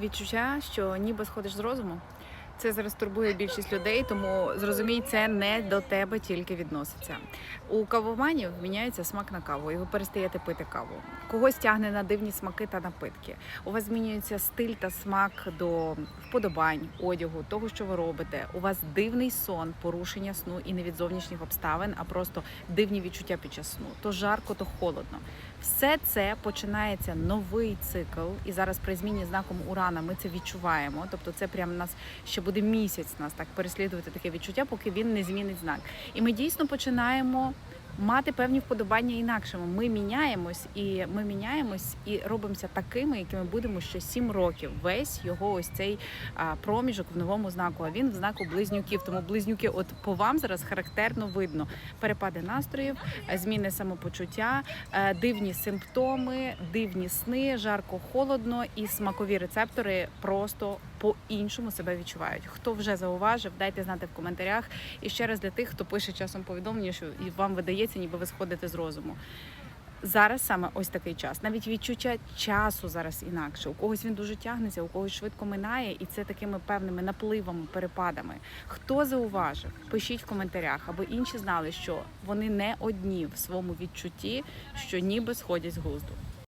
Відчуття, що ніби сходиш з розуму. Це зараз турбує більшість людей, тому зрозумій, це не до тебе тільки відноситься. У кавоманів міняється смак на каву, і ви перестаєте пити каву. Когось тягне на дивні смаки та напитки. У вас змінюється стиль та смак до вподобань, одягу, того, що ви робите. У вас дивний сон, порушення сну і не від зовнішніх обставин, а просто дивні відчуття під час сну. То жарко, то холодно. Все це починається новий цикл, і зараз при зміні знаком Урана ми це відчуваємо. Тобто, це прям нас ще буде місяць нас так переслідувати таке відчуття, поки він не змінить знак. І ми дійсно починаємо. Мати певні вподобання інакшими. Ми міняємось, і ми міняємось і робимося такими, якими будемо ще сім років. Весь його ось цей проміжок в новому знаку. А він в знаку близнюків. Тому близнюки, от по вам зараз характерно видно перепади настроїв, е, зміни самопочуття, е, дивні симптоми, дивні сни, жарко, холодно, і смакові рецептори просто по-іншому себе відчувають. Хто вже зауважив, дайте знати в коментарях. І ще раз для тих, хто пише часом повідомлення, що вам видається, ніби ви сходите з розуму. Зараз саме ось такий час. Навіть відчуття часу зараз інакше. У когось він дуже тягнеться, у когось швидко минає, і це такими певними напливами, перепадами. Хто зауважив, пишіть в коментарях, аби інші знали, що вони не одні в своєму відчутті, що ніби сходять з глузду.